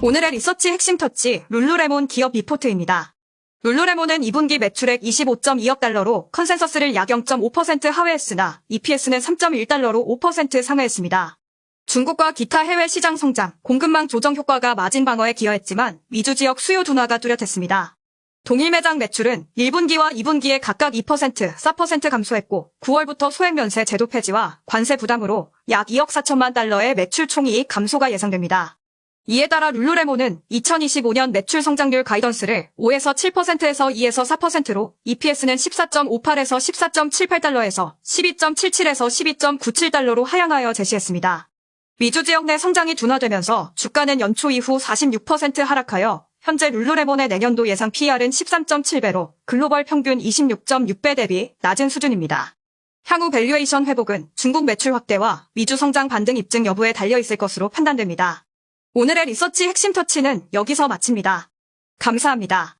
오늘의 리서치 핵심 터치 룰루레몬 기업 리포트입니다. 룰루레몬은 2분기 매출액 25.2억 달러로 컨센서스를 약 0.5% 하회했으나 EPS는 3.1달러로 5% 상회했습니다. 중국과 기타 해외 시장 성장, 공급망 조정 효과가 마진 방어에 기여했지만 미주 지역 수요 둔화가 뚜렷했습니다. 동일 매장 매출은 1분기와 2분기에 각각 2%, 4% 감소했고 9월부터 소액 면세 제도 폐지와 관세 부담으로 약 2억 4천만 달러의 매출 총이익 감소가 예상됩니다. 이에 따라 룰루레몬은 2025년 매출 성장률 가이던스를 5에서 7%에서 2에서 4%로 EPS는 14.58에서 14.78달러에서 12.77에서 12.97달러로 하향하여 제시했습니다. 미주 지역 내 성장이 둔화되면서 주가는 연초 이후 46% 하락하여 현재 룰루레몬의 내년도 예상 PR은 13.7배로 글로벌 평균 26.6배 대비 낮은 수준입니다. 향후 밸류에이션 회복은 중국 매출 확대와 미주 성장 반등 입증 여부에 달려 있을 것으로 판단됩니다. 오늘의 리서치 핵심 터치는 여기서 마칩니다. 감사합니다.